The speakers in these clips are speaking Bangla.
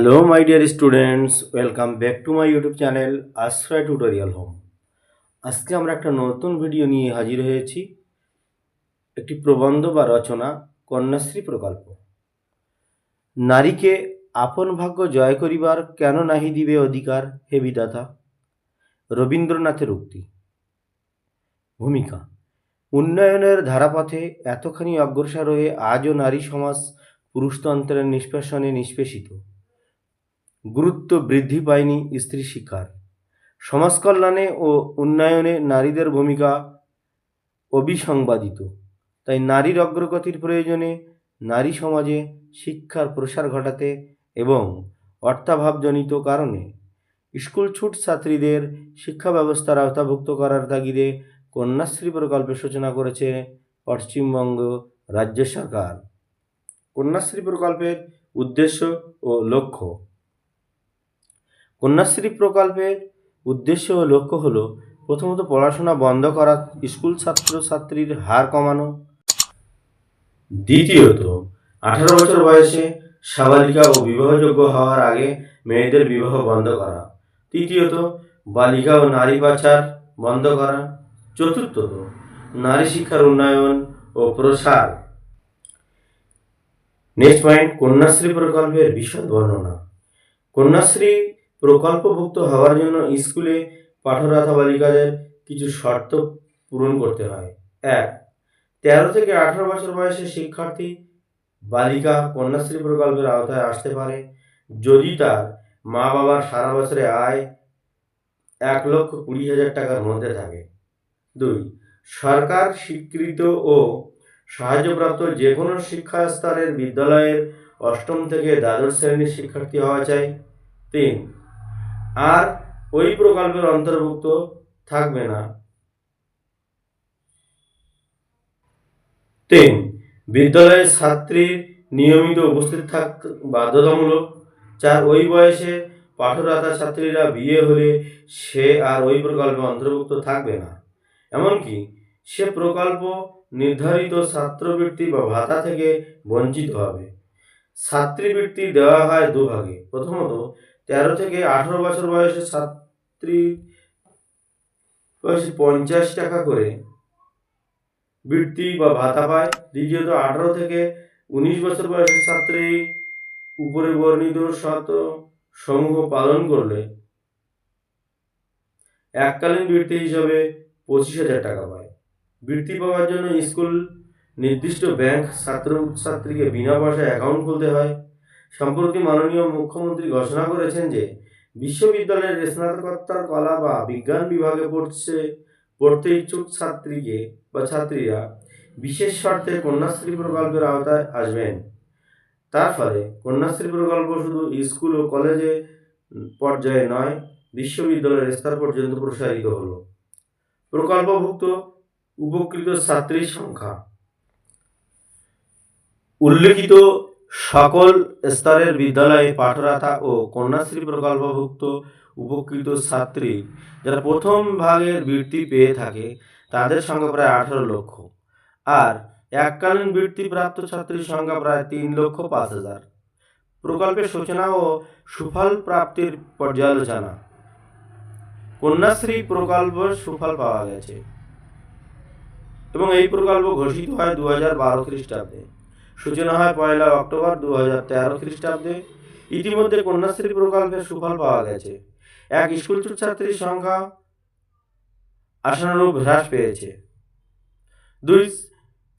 Hello my dear students welcome back to my YouTube channel Ashray tutorial home আজকে আমরা একটা নতুন ভিডিও নিয়ে হাজির হয়েছি। একটি প্রবন্ধ বা রচনা, কন্যাশ্রী প্রকল্প। নারীকে আপন ভাগ্য জয় করিবার কেন নাহি দিবে অধিকার, হে বিধাতা? রবীন্দ্রনাথের উক্তি। ভূমিকা। উন্নয়নের ধারাপথে এতখানি অগ্রসর হয়ে আজও নারী সমাজ পুরুষতন্ত্রের নিষ্পেষণে নিষ্পেষিত। গুরুত্ব বৃদ্ধি পায়নি স্ত্রী শিক্ষার। সমাজকল্যাণে ও উন্নয়নে নারীদের ভূমিকা অবিসংবাদিত। তাই নারীর অগ্রগতির প্রয়োজনে নারী সমাজে শিক্ষার প্রসার ঘটাতে এবং অর্থাভাবজনিত কারণে স্কুল ছুট ছাত্রীদের শিক্ষা ব্যবস্থার আওতাভুক্ত করার তাগিদে কন্যাশ্রী প্রকল্পের সূচনা করেছে পশ্চিমবঙ্গ রাজ্য সরকার। কন্যাশ্রী প্রকল্পের উদ্দেশ্য ও লক্ষ্য কন্যাশ্রী প্রকল্পের উদ্দেশ্য ও লক্ষ্য হল প্রথমত পড়াশোনা বন্ধ করা, স্কুল ছাত্রছাত্রীর হার কমানো। দ্বিতীয়ত, আঠারো বছর বয়সে সাবালিকা ও বিবাহযোগ্য হওয়ার আগে মেয়েদের বিবাহ বন্ধ করা। তৃতীয়ত, বালিকা ও নারী পাচার বন্ধ করা। চতুর্থত, নারী শিক্ষার উন্নয়ন ও প্রসার। নেক্সট পয়েন্ট, কন্যাশ্রী প্রকল্পের বিশদ বর্ণনা। কন্যাশ্রী প্রকল্পভুক্ত হওয়ার জন্য স্কুলে পাঠরতা বালিকাদের কিছু শর্ত পূরণ করতে হয়। এক, তেরো থেকে আঠারো বছর বয়সের শিক্ষার্থী বালিকা কন্যাশ্রী প্রকল্পের আওতায় আসতে পারে। যদি তার মা বাবার সারা বছরে আয় এক লক্ষ কুড়ি হাজার টাকার মধ্যে থাকে। দুই, সরকার স্বীকৃত ও সাহায্যপ্রাপ্ত যে কোনো শিক্ষা স্তরের বিদ্যালয়ের অষ্টম থেকে দ্বাদশ শ্রেণির শিক্ষার্থী হওয়া চাই। তিন আর ওই প্রকল্পের অন্তর্ভুক্ত থাকবে না। তিন, বিদ্যালয়ের ছাত্রীর নিয়মিত উপস্থিত থাক বাধ্যতামূলক। চার, ওই বয়সে পাঠরতা ছাত্রীরা বিয়ে হলে সে আর ওই প্রকল্পে অন্তর্ভুক্ত থাকবে না। এমনকি সে প্রকল্প নির্ধারিত ছাত্রবৃত্তি বা ভাতা থেকে বঞ্চিত হবে। ছাত্রীবৃত্তি দেওয়া হয় দুভাগে। প্রথমত তেরো থেকে আঠারো বছর বয়সের ছাত্রী বয়সে পঞ্চাশ টাকা করে বৃত্তি বা ভাতা পায়। দ্বিতীয়ত, আঠারো থেকে উনিশ বছর বয়সের ছাত্রী উপরে বর্ণিত শত সমূহ পালন করলে এককালীন বৃত্তি হিসাবে পঁচিশ হাজার টাকা পায়। বৃত্তি পাওয়ার জন্য স্কুল নির্দিষ্ট ব্যাংক ছাত্র ছাত্রীকে বিনা পয়সায় অ্যাকাউন্ট খুলতে হয়। সম্প্রতি মাননীয় মুখ্যমন্ত্রী ঘোষণা করেছেন যে, বিশ্ববিদ্যালয়ের স্নাতকোত্তর কলা বা বিজ্ঞান বিভাগে পড়ছে, পড়তে ইচ্ছুক ছাত্রীকে বা ছাত্রীরা বিশেষ শর্তে কন্যাশ্রী প্রকল্পের আওতায় আসবেন। তার ফলে কন্যাশ্রী প্রকল্প শুধু স্কুল ও কলেজে পর্যায়ে নয়, বিশ্ববিদ্যালয়ের স্তর পর্যন্ত প্রসারিত হলো। প্রকল্পভুক্ত উপকৃত ছাত্রীর সংখ্যা। উল্লেখিত সকল স্তরের বিদ্যালয়ে পাঠরাথা ও কন্যাশ্রী প্রকল্পভুক্ত উপকৃত ছাত্রী যারা প্রথম ভাগের বৃত্তি পেয়ে থাকে, তাদের সংখ্যা প্রায় আঠারো লক্ষ। আর এককালীন বৃত্তি প্রাপ্ত ছাত্রীর সংখ্যা প্রায় তিন লক্ষ পাঁচ হাজার। প্রকল্পের সূচনা ও সুফল প্রাপ্তির পর্যালোচনা। কন্যাশ্রী প্রকল্প সুফল পাওয়া গেছে। এবং এই প্রকল্প ঘোষিত হয় দু হাজার বারো খ্রিস্টাব্দে। সূচনা হয় পয়লা অক্টোবর দু হাজার তেরো খ্রিস্টাব্দে। ইতিমধ্যে কন্যাশ্রী প্রকল্পের সুফল পাওয়া গেছে। এক স্কুল ছাত্রীর সংখ্যা আশানুরূপ হ্রাস পেয়েছে। দুই,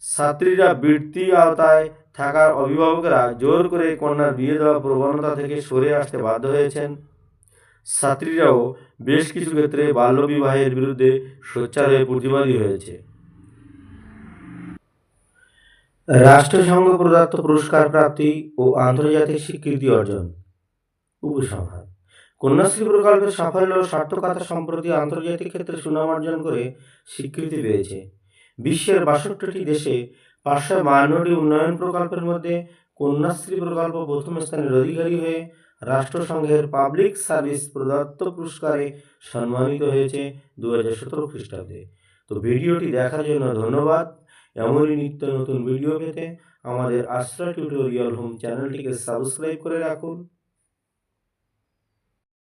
ছাত্রীরা বৃত্তি আওতায় থাকার অভিভাবকরা জোর করে কন্যার বিয়ে দেওয়া প্রবণতা থেকে সরে আসতে বাধ্য হয়েছেন। ছাত্রীরাও বেশ কিছু ক্ষেত্রে বাল্যবিবাহের বিরুদ্ধে সোচ্চার হয়ে প্রতিবাদী হয়েছে। রাষ্ট্রসংঘ প্রদত্ত পুরস্কার প্রাপ্তি ও আন্তর্জাতিক স্বীকৃতি অর্জন। উপসংহার। কন্যাশ্রী প্রকল্পের সাফল্য সার্থকতা সম্প্রতি আন্তর্জাতিক ক্ষেত্রে সুনাম অর্জন করে স্বীকৃতি পেয়েছে। বিশ্বের বাষট্টিটি দেশে পাঁচশো বায়ান্নটি উন্নয়ন প্রকল্পের মধ্যে কন্যাশ্রী প্রকল্প প্রথম স্থানের অধিকারী হয়ে রাষ্ট্রসংঘের পাবলিক সার্ভিস প্রদত্ত পুরস্কারে সম্মানিত হয়েছে দু হাজার সতেরো খ্রিস্টাব্দে। তো ভিডিওটি দেখার জন্য ধন্যবাদ। এমনই নিত্য নতুন ভিডিও পেতে আমাদের আশ্রয় টিউটোরিয়াল হোম চ্যানেলটিকে সাবস্ক্রাইব করে রাখুন।